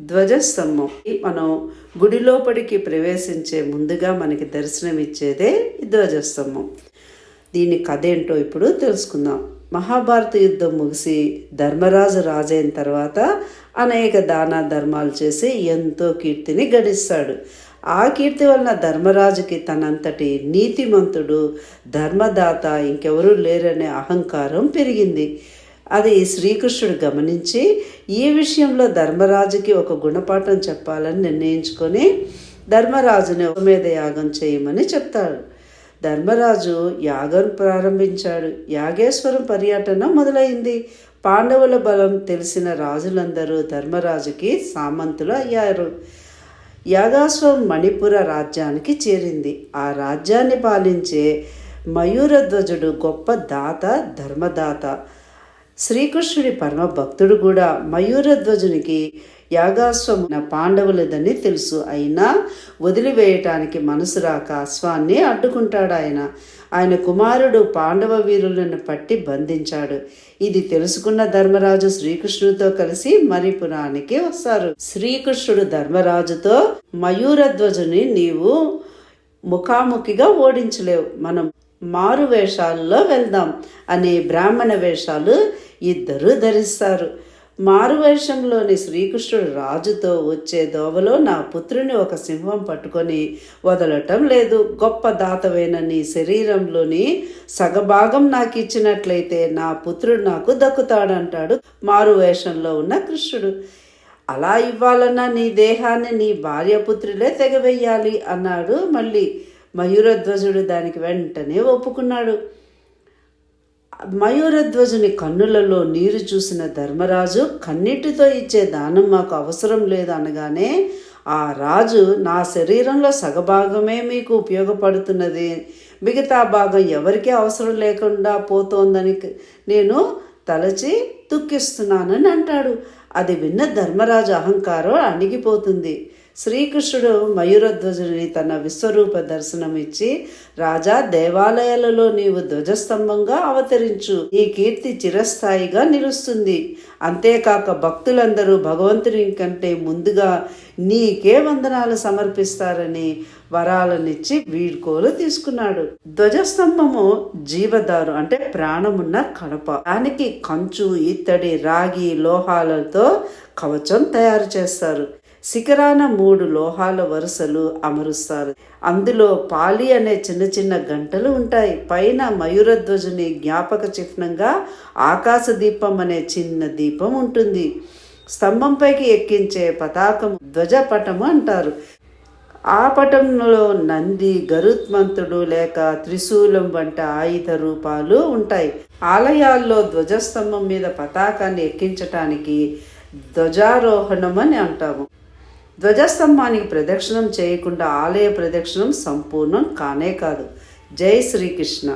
ధ్వజస్తంభం. మనం గుడి లోపలికి ప్రవేశించే ముందుగా మనకి దర్శనమిచ్చేదే ధ్వజస్తంభం. దీని కథ ఏంటో ఇప్పుడు తెలుసుకుందాం. మహాభారత యుద్ధం ముగిసి ధర్మరాజు రాజైన తర్వాత అనేక దాన ధర్మాలు చేసి ఎంతో కీర్తిని గడిస్తాడు. ఆ కీర్తి వలన ధర్మరాజుకి తనంతటి నీతిమంతుడు ధర్మదాత ఇంకెవరూ లేరనే అహంకారం పెరిగింది. అది శ్రీకృష్ణుడు గమనించి ఈ విషయంలో ధర్మరాజుకి ఒక గుణపాఠం చెప్పాలని నిర్ణయించుకొని ధర్మరాజుని ఉపమేధ యాగం చేయమని చెప్తాడు. ధర్మరాజు యాగం ప్రారంభించాడు. యాగేశ్వరం పర్యటన మొదలైంది. పాండవుల బలం తెలిసిన రాజులందరూ ధర్మరాజుకి సామంతులు అయ్యారు. యాగాశ్వం మణిపుర రాజ్యానికి చేరింది. ఆ రాజ్యాన్ని పాలించే మయూరధ్వజుడు గొప్ప దాత ధర్మదాత. శ్రీకృష్ణుడి పరమ భక్తుడు కూడా మయూరధ్వజునికి యాగాశ్వం పాండవులదని తెలుసు. అయినా వదిలివేయటానికి మనసు రాక అశ్వాన్ని అడ్డుకుంటాడు ఆయన ఆయన కుమారుడు పాండవ వీరులను పట్టి బంధించాడు. ఇది తెలుసుకున్న ధర్మరాజు శ్రీకృష్ణుడితో కలిసి మరిపురానికి వస్తారు. శ్రీకృష్ణుడు ధర్మరాజుతో మయూరధ్వజుని నీవు ముఖాముఖిగా ఓడించలేవు. మనం మారు వేషాల్లో వెళ్దాం అనే బ్రాహ్మణ వేషాలు ఇద్దరు ధరిస్తారు. మారువేషంలోని శ్రీకృష్ణుడు రాజుతో వచ్చే దోవలో నా పుత్రుని ఒక సింహం పట్టుకొని వదలటం లేదు. గొప్ప దాతవైన నీ శరీరంలోని సగభాగం నాకు ఇచ్చినట్లయితే నా పుత్రుడు నాకు దక్కుతాడంటాడు మారువేషంలో ఉన్న కృష్ణుడు. అలా ఇవ్వాలన్నా నీ దేహాన్ని నీ భార్యపుత్రులే తెగవేయాలి అన్నాడు మళ్ళీ. మయూరధ్వజుడు దానికి వెంటనే ఒప్పుకున్నాడు. మయూరధ్వజుని కన్నులలో నీరు చూసిన ధర్మరాజు కన్నీటితో ఇచ్చే దానం మాకు అవసరం లేదు అనగానే ఆ రాజు నా శరీరంలో సగభాగమే మీకు ఉపయోగపడుతున్నది. మిగతా భాగం ఎవరికీ అవసరం లేకుండా పోతోందని నేను తలచి దుఃఖిస్తున్నానని అంటాడు. అది విన్న ధర్మరాజు అహంకారం అణిగిపోతుంది. శ్రీకృష్ణుడు మయూరధ్వజుని తన విశ్వరూప దర్శనం ఇచ్చి రాజా దేవాలయాలలో నీవు ధ్వజస్తంభంగా అవతరించు. ఈ కీర్తి చిరస్థాయిగా నిలుస్తుంది. అంతేకాక భక్తులందరూ భగవంతుని కంటే ముందుగా నీకే వందనాలు సమర్పిస్తారని వరాలనిచ్చి వీడ్కోలు తీసుకున్నాడు. ధ్వజస్తంభము జీవదారు అంటే ప్రాణమున్న కడప. దానికి కంచు ఇత్తడి రాగి లోహాలతో కవచం తయారు చేస్తారు. శిఖరాన మూడు లోహాల వరుసలు అమరుస్తారు. అందులో పాలి అనే చిన్న చిన్న గంటలు ఉంటాయి. పైన మయూరధ్వజుని జ్ఞాపక చిహ్నంగా ఆకాశ దీపం అనే చిన్న దీపం ఉంటుంది. స్తంభంపైకి ఎక్కించే పతాకం ధ్వజపటము అంటారు. ఆ పటంలో నంది గరుత్మంతుడు లేక త్రిశూలం వంటి ఆయుధ రూపాలు ఉంటాయి. ఆలయాల్లో ధ్వజస్తంభం మీద పతాకాన్ని ఎక్కించటానికి ధ్వజారోహణం అని అంటాము. ధ్వజస్తంభానికి ప్రదక్షిణం చేయకుండా ఆలయ ప్రదక్షిణం సంపూర్ణం కానే కాదు. జై శ్రీకృష్ణ.